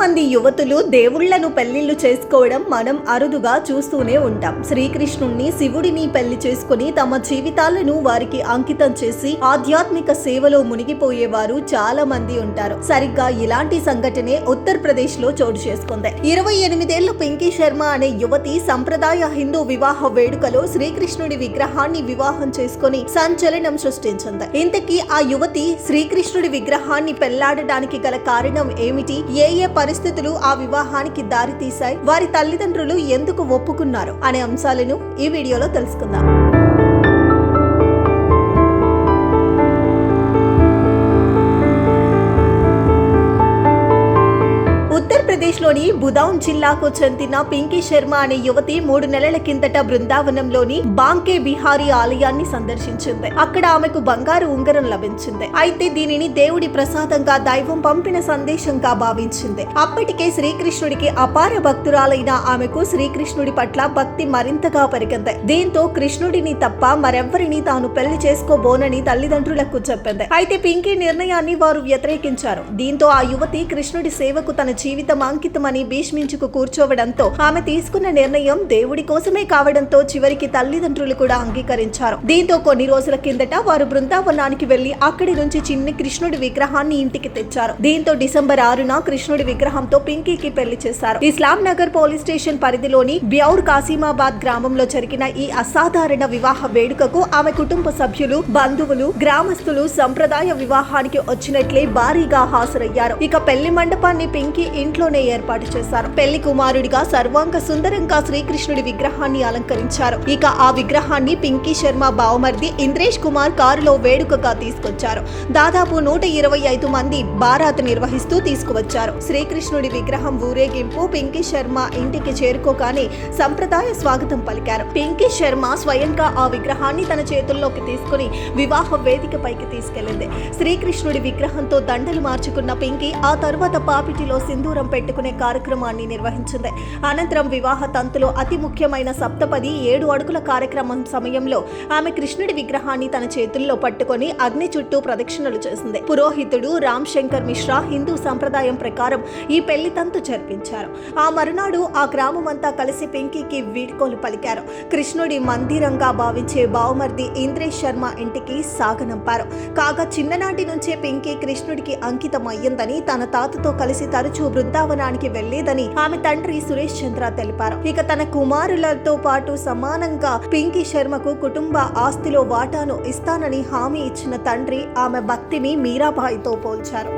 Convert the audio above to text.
మంది యువతులు దేవుళ్ళను పెళ్ళిళ్ళు చేసుకోవడం మనం అరుదుగా చూస్తూనే ఉంటాం. శ్రీకృష్ణుణ్ణి శివుడిని పెళ్ళి చేసుకుని తమ జీవితాలను వారికి అంకితం చేసి ఆధ్యాత్మిక సేవలో మునిగిపోయేవారు చాలా మంది ఉంటారు. సరిగ్గా ఇలాంటి సంఘటనే ఉత్తరప్రదేశ్లో చోటు చేసుకుంది. ఇరవై ఎనిమిదేళ్ళ పింకీ శర్మ అనే యువతి సంప్రదాయ హిందూ వివాహ వేడుకలో శ్రీకృష్ణుడి విగ్రహాన్ని వివాహం చేసుకుని సంచలనం సృష్టించింది. ఇంతకీ ఆ యువతి శ్రీకృష్ణుడి విగ్రహాన్ని పెళ్ళాడడానికి గల కారణం ఏమిటి? ఏ ఏ పరిస్థితులు ఆ వివాహానికి దారి తీశాయి వారి తల్లిదండ్రులు ఎందుకు ఒప్పుకున్నారు అనే అంశాలను ఈ వీడియోలో తెలుసుకుందాం. ఆంధ్రప్రదేశ్లోని బుదౌన్ జిల్లాకు చెందిన పింకీ శర్మ అనే యువతి మూడు నెలల కిందట బృందావనంలోని బాంకే బిహారీ ఆలయాన్ని సందర్శించింది. అక్కడ ఆమెకు బంగారు ఉంగరం లభించింది. అయితే దీనిని దేవుడి ప్రసాదంగా దైవం పంపిన సందేశంగా భావించింది. అప్పటికే శ్రీకృష్ణుడికి అపార భక్తురాలైన ఆమెకు శ్రీకృష్ణుడి పట్ల భక్తి మరింతగా పెరిగింది. దీంతో కృష్ణుడిని తప్ప మరెవ్వరిని తాను పెళ్ళి చేసుకోబోనని తల్లిదండ్రులకు చెప్పింది. అయితే పింకీ నిర్ణయాన్ని వారు వ్యతిరేకించారు. దీంతో ఆ యువతి కృష్ణుడి సేవకు తన జీవితం అంకితమని భీష్మించుకు కూర్చోవడంతో ఆమె తీసుకున్న నిర్ణయం దేవుడి కోసమే కావడంతో చివరికి తల్లిదండ్రులు కూడా అంగీకరించారు. దీంతో కొన్ని రోజుల కిందట వారు బృందావనానికి వెళ్ళి అక్కడి నుంచి చిన్న కృష్ణుడి విగ్రహాన్ని ఇంటికి తెచ్చారు. దీంతో డిసెంబర్ ఆరున కృష్ణుడి విగ్రహంతో పింకీకి పెళ్ళి చేశారు. ఇస్లాం నగర్ పోలీస్ స్టేషన్ పరిధిలోని బ్యౌర్ కాసిమాబాద్ గ్రామంలో జరిగిన ఈ అసాధారణ వివాహ వేడుకకు ఆమె కుటుంబ సభ్యులు బంధువులు గ్రామస్తులు సంప్రదాయ వివాహానికి వచ్చినట్లే భారీగా హాజరయ్యారు. ఇక పెళ్ళి మండపాన్ని పింకీ ఇంట్లోనే ఏర్పాటు చేశారు. పెళ్ళి కుమారుడిగా సర్వాంగ సుందరంగా శ్రీకృష్ణుడి విగ్రహాన్ని అలంకరించారు. ఇక ఆ విగ్రహాన్ని పింకీ శర్మ బావమర్ది ఇంద్రేష్ కుమార్ కారులో వేడుకగా తీసుకొచ్చారు. దాదాపు నూట ఇరవై ఐదు మంది బారాత్ నిర్వహిస్తూ తీసుకువచ్చారు. శ్రీకృష్ణుడి విగ్రహం ఊరేగింపు పింకీ శర్మ ఇంటికి చేరుకోగానే సంప్రదాయ స్వాగతం పలికారు. పింకీ శర్మ స్వయంగా ఆ విగ్రహాన్ని తన చేతుల్లోకి తీసుకుని వివాహ వేదికపైకి తీసుకెళ్ళింది శ్రీకృష్ణుడి విగ్రహంతో దండలు మార్చుకున్న పింకీ ఆ తర్వాత పాపిటిలో సింధూరం పెట్టుకునే కార్యక్రమాన్ని నిర్వహించింది. అనంతరం వివాహ తంతులో అతి ముఖ్యమైన సప్తపది ఏడు అడుగుల కార్యక్రమం సమయంలో ఆమె కృష్ణుడి విగ్రహాన్ని తన చేతుల్లో పట్టుకొని అగ్ని చుట్టూ ప్రదక్షిణలు చేసింది. పురోహితుడు రామ్ శంకర్ మిశ్రా హిందూ సంప్రదాయం ప్రకారం ఈ పెళ్ళి తంతు జరిపించారు. ఆ మరునాడు ఆ గ్రామం అంతా కలిసి పింకీకి వీడ్కోలు పలికారు. కృష్ణుడి మందిరంగా భావించే బావమర్ది ఇంద్రేష్ శర్మ ఇంటికి సాగనంపారు. కాగా చిన్ననాటి నుంచే పింకీ కృష్ణుడికి అంకితం అయ్యిందని తన తాతతో కలిసి తరచూ బృందావనానికి వెళ్ళేదని ఆమె తండ్రి సురేష్ చంద్ర తెలిపారు. ఇక తన కుమారులతో పాటు సమానంగా పింకీ శర్మకు కుటుంబ ఆస్తిలో వాటాను ఇస్తానని హామీ ఇచ్చిన తండ్రి ఆమె భక్తిని మీరాబాయితో పోల్చారు.